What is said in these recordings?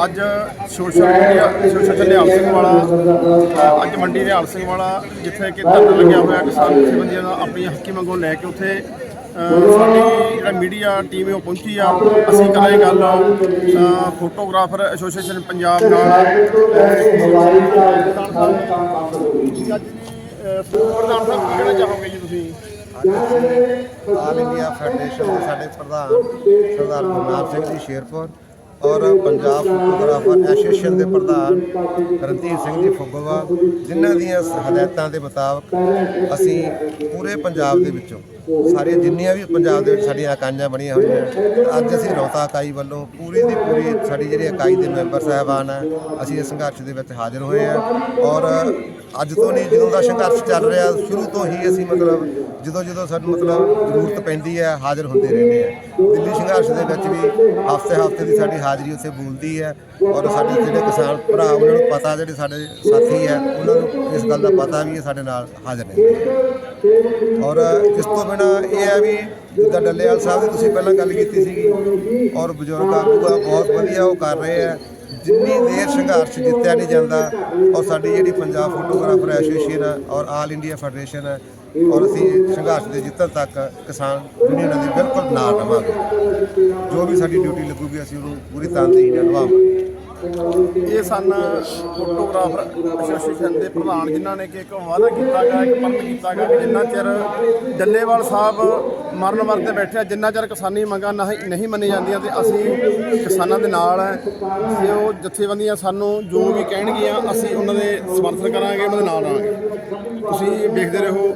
ਅੱਜ social media social Nihal Singh Wala ਅੱਜ ਮੰਡੀ ਨਿਹਾਲ ਸਿੰਘ ਵਾਲਾ ਜਿੱਥੇ ਕਿ ਧਰਨਾ ਲੱਗਿਆ ਹੋਇਆ ਕਿਸਾਨ ਜਥੇਬੰਦੀਆਂ ਦਾ ਆਪਣੀ ਹੱਕੀ ਮੰਗੋਂ ਲੈ ਕੇ ਉੱਥੇ ਸਾਡੀ ਜਿਹੜਾ ਮੀਡੀਆ ਟੀਮ ਹੈ ਉਹ ਪਹੁੰਚੀ ਆ। ਅਸੀਂ ਕਰਾਂਗੇ ਗੱਲ ਅ, ਫੋਟੋਗ੍ਰਾਫਰ ਐਸੋਸੀਏਸ਼ਨ ਪੰਜਾਬ ਨਾਲ ਦਾ ਅੱਜ ਪ੍ਰਧਾਨ ਸਾਹਿਬ ਕੀ ਕਹਿਣਾ ਚਾਹੋਗੇ ਜੀ ਤੁਸੀਂ? ਆਲ ਇੰਡੀਆ ਫੈਡਰੇਸ਼ਨ ਦੇ ਸਾਡੇ ਪ੍ਰਧਾਨ ਸਰਦਾਰ ਗੁਰਨਾਮ ਸਿੰਘ ਜੀ ਸ਼ੇਰਪੁਰ ਔਰ ਪੰਜਾਬ ਫੋਟੋਗ੍ਰਾਫਰ ਐਸੋਸੀਏਸ਼ਨ ਦੇ ਪ੍ਰਧਾਨ ਰਣਧੀਰ ਸਿੰਘ ਜੀ ਫੁੱਗਵਾ ਜਿਨ੍ਹਾਂ ਦੀਆਂ ਹਦਾਇਤਾਂ ਦੇ ਮੁਤਾਬਕ ਅਸੀਂ ਪੂਰੇ ਪੰਜਾਬ ਦੇ ਵਿੱਚੋਂ ਸਾਰੀਆਂ ਜਿੰਨੀਆਂ ਵੀ ਪੰਜਾਬ ਦੇ ਵਿੱਚ ਸਾਡੀਆਂ ਇਕਾਈਆਂ ਬਣੀਆਂ ਹੋਈਆਂ, ਅੱਜ ਅਸੀਂ ਰੌਤਾ ਇਕਾਈ ਵੱਲੋਂ ਪੂਰੀ ਦੀ ਪੂਰੀ ਸਾਡੀ ਜਿਹੜੀ ਇਕਾਈ ਦੇ ਮੈਂਬਰ ਸਾਹਿਬਾਨ ਹੈ ਅਸੀਂ ਇਸ ਸੰਘਰਸ਼ ਦੇ ਵਿੱਚ ਹਾਜ਼ਰ ਹੋਏ ਹਾਂ ਔਰ ਅੱਜ ਤੋਂ ਨਹੀਂ, ਜਦੋਂ ਦਾ ਸੰਘਰਸ਼ ਚੱਲ ਰਿਹਾ, ਸ਼ੁਰੂ ਤੋਂ ਹੀ ਅਸੀਂ ਮਤਲਬ ਜਦੋਂ ਜਦੋਂ ਸਾਨੂੰ ਮਤਲਬ ਜ਼ਰੂਰਤ ਪੈਂਦੀ ਹੈ, ਹਾਜ਼ਰ ਹੁੰਦੇ ਰਹਿੰਦੇ ਆ। ਦਿੱਲੀ ਸੰਘਰਸ਼ ਦੇ ਵਿੱਚ ਵੀ ਹਫ਼ਤੇ ਹਫ਼ਤੇ ਦੀ ਸਾਡੀ ਹਾਜ਼ਰੀ ਉੱਥੇ ਬੋਲਦੀ ਹੈ ਔਰ ਸਾਡੇ ਜਿਹੜੇ ਕਿਸਾਨ ਭਰਾ, ਉਹਨਾਂ ਨੂੰ ਪਤਾ ਜਿਹੜੇ ਸਾਡੇ ਸਾਥੀ ਹੈ, ਉਹਨਾਂ ਨੂੰ ਇਸ ਗੱਲ ਦਾ ਪਤਾ ਵੀ ਇਹ ਸਾਡੇ ਨਾਲ ਹਾਜ਼ਰ ਨੇ। ਔਰ ਇਸ ਤੋਂ ਬਿਨਾ ਇਹ ਹੈ ਵੀ ਜਿੱਦਾਂ ਡੱਲੇਵਾਲ ਸਾਹਿਬ ਦੀ ਤੁਸੀਂ ਪਹਿਲਾਂ ਗੱਲ ਕੀਤੀ ਸੀਗੀ ਔਰ ਬਜ਼ੁਰਗ ਆਗੂ ਬਹੁਤ ਵਧੀਆ ਉਹ ਕਰ ਰਹੇ ਆ ਜਿੰਨੀ ਦੇਰ ਸੰਘਰਸ਼ ਜਿੱਤਿਆ ਨਹੀਂ ਜਾਂਦਾ ਔਰ ਸਾਡੀ ਜਿਹੜੀ ਪੰਜਾਬ ਫੋਟੋਗ੍ਰਾਫਰ ਐਸੋਸੀਏਸ਼ਨ ਹੈ ਔਰ ਆਲ ਇੰਡੀਆ ਫੈਡਰੇਸ਼ਨ ਹੈ ਔਰ ਅਸੀਂ ਸੰਘਰਸ਼ ਦੇ ਜਿੱਤਣ ਤੱਕ ਕਿਸਾਨ ਯੂਨੀਅਨਾਂ ਦੇ ਬਿਲਕੁਲ ਨਾਲ ਰਵਾਂਗੇ ਜੋ ਵੀ ਸਾਡੀ ਡਿਊਟੀ ਲੱਗੂਗੀ, ਅਸੀਂ ਉਹਨੂੰ ਪੂਰੀ ਤਨਦੇਹੀ ਨਾਲ ਨਿਭਾਵਾਂਗੇ। ਇਹ ਸਨ ਫੋਟੋਗ੍ਰਾਫਰ ਐਸੋਸੀਏਸ਼ਨ ਦੇ ਪ੍ਰਧਾਨ, ਜਿਨ੍ਹਾਂ ਨੇ ਕਿ ਇੱਕ ਵਾਅਦਾ ਕੀਤਾ ਗਿਆ, ਇੱਕ ਪੰਤ ਕੀਤਾ ਗਿਆ ਕਿ ਜਿੰਨਾ ਚਿਰ ਡੱਲੇਵਾਲ ਸਾਹਿਬ ਮਰਨ ਵਰਤੇ ਬੈਠੇ ਆ, ਜਿੰਨਾ ਚਿਰ ਕਿਸਾਨੀ ਮੰਗਾਂ ਨਹੀਂ ਨਹੀਂ ਮੰਨੀ ਜਾਂਦੀਆਂ ਤੇ ਅਸੀਂ ਕਿਸਾਨਾਂ ਦੇ ਨਾਲ ਹੈ ਤੇ ਉਹ ਜਥੇਬੰਦੀਆਂ ਸਾਨੂੰ ਜੋ ਵੀ ਕਹਿਣਗੀਆਂ, ਅਸੀਂ ਉਹਨਾਂ ਦੇ ਸਮਰਥਨ ਕਰਾਂਗੇ, ਉਹਨਾਂ ਦੇ ਨਾਲ ਆਵਾਂਗੇ ਤੁਸੀਂ ਵੇਖਦੇ ਰਹੋ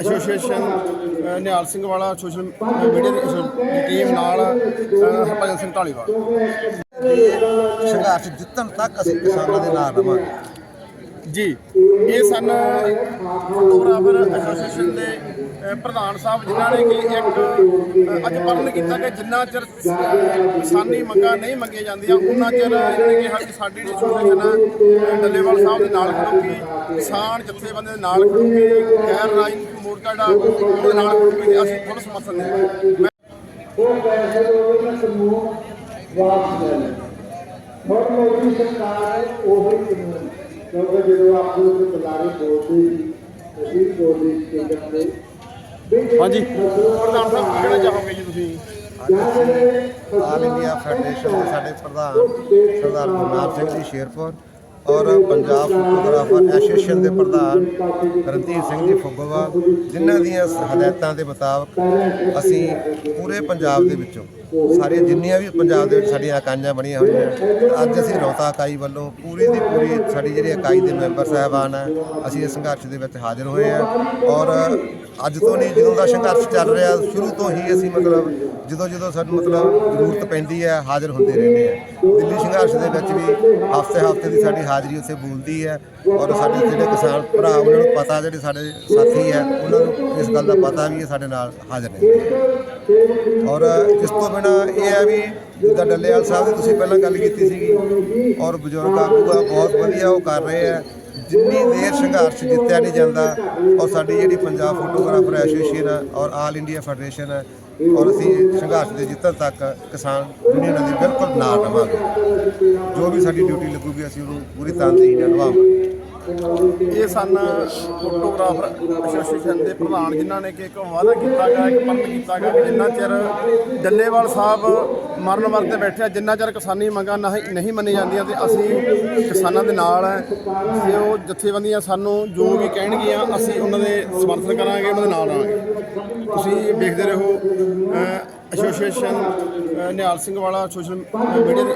ਐਸੋਸੀਏਸ਼ਨ ਨਿਹਾਲ ਸਿੰਘ ਵਾਲਾ ਸੋਸ਼ਲ ਮੀਡੀਆ ਦੀ ਟੀਮ ਨਾਲ ਹਰਭਜਨ ਸਿੰਘ ਢਾਲੀਵਾਲ। ਸੰਘਰਸ਼ ਜਿੱਤਣ ਤੱਕ ਅਸੀਂ ਕਿਸਾਨਾਂ ਦੇ ਨਾਲ ਰਵਾਂਗੇ। ਜੀ ਇਹ ਸਨ ਫੋਟੋਗ੍ਰਾਫਰ ਐਸੋਸੀਏਸ਼ਨ ਦੇ ਪ੍ਰਧਾਨ ਸਾਹਿਬ ਜਿਨ੍ਹਾਂ ਨੇ ਕਿ ਇੱਕ ਅੱਜ ਪਰਨ ਕੀਤਾ ਕਿ ਜਿੰਨਾ ਚਿਰ ਕਿਸਾਨੀ ਮੰਗਾਂ ਨਹੀਂ ਮੰਗੀਆਂ ਜਾਂਦੀਆਂ ਉਹਨਾਂ ਚਿਰ ਇਹਨਾਂ ਨੇ ਕਿਹਾ ਕਿ ਸਾਡੀ ਜਿਹੜੀ ਐਸੋਸੀਏਸ਼ਨ ਡੱਲੇਵਾਲ ਸਾਹਿਬ ਦੇ ਨਾਲ ਖੜੂਗੀ ਕਿਸਾਨ ਜਥੇਬੰਦੀ ਦੇ ਨਾਲ ਖੜੂਗੀ ਗੈਰ ਰਾਜਨੀਤਿਕ ਮੋਰਚਾ ਦਾ ਉਹਦੇ ਨਾਲ ਖੜੂਗੀ ਅਸੀਂ ਫੁੱਲ ਸਮਰਥਨ ਦੇਵਾਂਗੇ ਵਾਪਸ ਲੈ ਲੈ ਹੁਣ ਮੋਦੀ ਸਰਕਾਰ ਹੈ ਉਹ ਹੀ। ਕਾਨੂੰਨ ਕਿਉਂਕਿ ਜਦੋਂ ਆਪੋ ਨੂੰ ਬੁਲਾਰੇ ਬੋਲਦੇ ਸੀ ਅਸੀਂ ਬੋਲਦੇ ਸੀ ਦੇ ਵੀ ਹਾਂਜੀ। ਪ੍ਰਧਾਨ ਸਾਹਿਬ ਕੀ ਕਹਿਣਾ ਚਾਹੋਗੇ ਜੀ ਤੁਸੀਂ? ਆਲ ਇੰਡੀਆ ਫੈਡਰੇਸ਼ਨ ਦੇ ਸਾਡੇ ਪ੍ਰਧਾਨ ਸਰਦਾਰ ਗੁਰਨਾਮ ਸਿੰਘ ਜੀ ਸ਼ੇਰਪੁਰ ਔਰ ਪੰਜਾਬ ਫੋਟੋਗ੍ਰਾਫਰ ਐਸੋਸੀਏਸ਼ਨ ਦੇ ਪ੍ਰਧਾਨ ਰਣਧੀਰ ਸਿੰਘ ਜੀ ਫੁੱਗਵਾ ਜਿਨ੍ਹਾਂ ਦੀਆਂ ਹਦਾਇਤਾਂ ਦੇ ਮੁਤਾਬਕ ਅਸੀਂ ਪੂਰੇ ਪੰਜਾਬ ਦੇ ਵਿੱਚੋਂ ਸਾਰੀਆਂ ਜਿੰਨੀਆਂ ਵੀ ਪੰਜਾਬ ਦੇ ਵਿੱਚ ਸਾਡੀਆਂ ਇਕਾਈਆਂ ਬਣੀਆਂ ਹੋਈਆਂ, ਅੱਜ ਅਸੀਂ ਰੌਤਾ ਇਕਾਈ ਵੱਲੋਂ ਪੂਰੀ ਦੀ ਪੂਰੀ ਸਾਡੀ ਜਿਹੜੀ ਇਕਾਈ ਦੇ ਮੈਂਬਰ ਸਾਹਿਬਾਨ ਹੈ ਅਸੀਂ ਇਸ ਸੰਘਰਸ਼ ਦੇ ਵਿੱਚ ਹਾਜ਼ਰ ਹੋਏ ਹਾਂ ਔਰ ਅੱਜ ਤੋਂ ਨਹੀਂ, ਜਦੋਂ ਦਾ ਸੰਘਰਸ਼ ਚੱਲ ਰਿਹਾ, ਸ਼ੁਰੂ ਤੋਂ ਹੀ ਅਸੀਂ ਮਤਲਬ ਜਦੋਂ ਜਦੋਂ ਸਾਨੂੰ ਮਤਲਬ ਜ਼ਰੂਰਤ ਪੈਂਦੀ ਹੈ, ਹਾਜ਼ਰ ਹੁੰਦੇ ਰਹਿੰਦੇ ਆ। ਦਿੱਲੀ ਸੰਘਰਸ਼ ਦੇ ਵਿੱਚ ਵੀ ਹਫ਼ਤੇ ਹਫ਼ਤੇ ਦੀ ਸਾਡੀ ਹਾਜ਼ਰੀ ਉੱਥੇ ਬੋਲਦੀ ਹੈ ਔਰ ਸਾਡੇ ਜਿਹੜੇ ਕਿਸਾਨ ਭਰਾ, ਉਹਨਾਂ ਨੂੰ ਪਤਾ, ਜਿਹੜੇ ਸਾਡੇ ਸਾਥੀ ਹੈ, ਉਹਨਾਂ ਨੂੰ ਇਸ ਗੱਲ ਦਾ ਪਤਾ ਵੀ ਇਹ ਸਾਡੇ ਨਾਲ ਹਾਜ਼ਰ ਨੇ। ਔਰ ਇਸ ਤੋਂ ਬਿਨਾ ਇਹ ਹੈ ਵੀ ਜਿੱਦਾਂ ਡੱਲੇਵਾਲ ਸਾਹਿਬ ਦੀ ਤੁਸੀਂ ਪਹਿਲਾਂ ਗੱਲ ਕੀਤੀ ਸੀਗੀ ਔਰ ਬਜ਼ੁਰਗ ਆਗੂ ਆ, ਬਹੁਤ ਵਧੀਆ ਉਹ ਕਰ ਰਹੇ ਆ। ਜਿੰਨੀ ਦੇਰ ਸੰਘਰਸ਼ ਜਿੱਤਿਆ ਨਹੀਂ ਜਾਂਦਾ, ਔਰ ਸਾਡੀ ਜਿਹੜੀ ਪੰਜਾਬ ਫੋਟੋਗ੍ਰਾਫਰ ਐਸੋਸੀਏਸ਼ਨ ਹੈ ਔਰ ਆਲ ਇੰਡੀਆ ਫੈਡਰੇਸ਼ਨ ਹੈ ਔਰ ਅਸੀਂ ਸੰਘਰਸ਼ ਦੇ ਜਿੱਤਣ ਤੱਕ ਕਿਸਾਨ ਯੂਨੀਅਨਾਂ ਦੇ ਬਿਲਕੁਲ ਨਾਲ ਰਵਾਂਗੇ ਜੋ ਵੀ ਸਾਡੀ ਡਿਊਟੀ ਲੱਗੂਗੀ, ਅਸੀਂ ਉਹਨੂੰ ਪੂਰੀ ਤਨਦੇਹੀ ਨਾਲ ਨਿਭਾਵਾਂਗੇ। ਇਹ ਸਨ ਫੋਟੋਗ੍ਰਾਫਰ ਐਸੋਸੀਏਸ਼ਨ ਦੇ ਪ੍ਰਧਾਨ, ਜਿਨ੍ਹਾਂ ਨੇ ਕਿ ਇੱਕ ਵਾਅਦਾ ਕੀਤਾ ਗਿਆ, ਇੱਕ ਪੰਤ ਕੀਤਾ ਗਿਆ ਕਿ ਜਿੰਨਾ ਚਿਰ ਡੱਲੇਵਾਲ ਸਾਹਿਬ ਮਰਨ ਵਰਤੇ ਬੈਠੇ ਆ, ਜਿੰਨਾ ਚਿਰ ਕਿਸਾਨੀ ਮੰਗਾਂ ਨਹੀਂ ਨਹੀਂ ਮੰਨੀ ਜਾਂਦੀਆਂ ਤੇ ਅਸੀਂ ਕਿਸਾਨਾਂ ਦੇ ਨਾਲ ਹੈ ਤੇ ਉਹ ਜਥੇਬੰਦੀਆਂ ਸਾਨੂੰ ਜੋ ਵੀ ਕਹਿਣਗੀਆਂ, ਅਸੀਂ ਉਹਨਾਂ ਦੇ ਸਮਰਥਨ ਕਰਾਂਗੇ, ਉਹਨਾਂ ਦੇ ਨਾਲ ਆਵਾਂਗੇ ਤੁਸੀਂ ਵੇਖਦੇ ਰਹੋ ਐਸੋਸੀਏਸ਼ਨ ਨਿਹਾਲ ਸਿੰਘ ਵਾਲਾ ਸੋਸ਼ਲ ਮੀਡੀਆ ਦੀ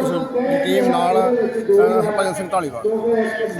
ਟੀਮ ਨਾਲ ਹਰਭਜਨ ਸਿੰਘ ਢਾਲੀਵਾਲ।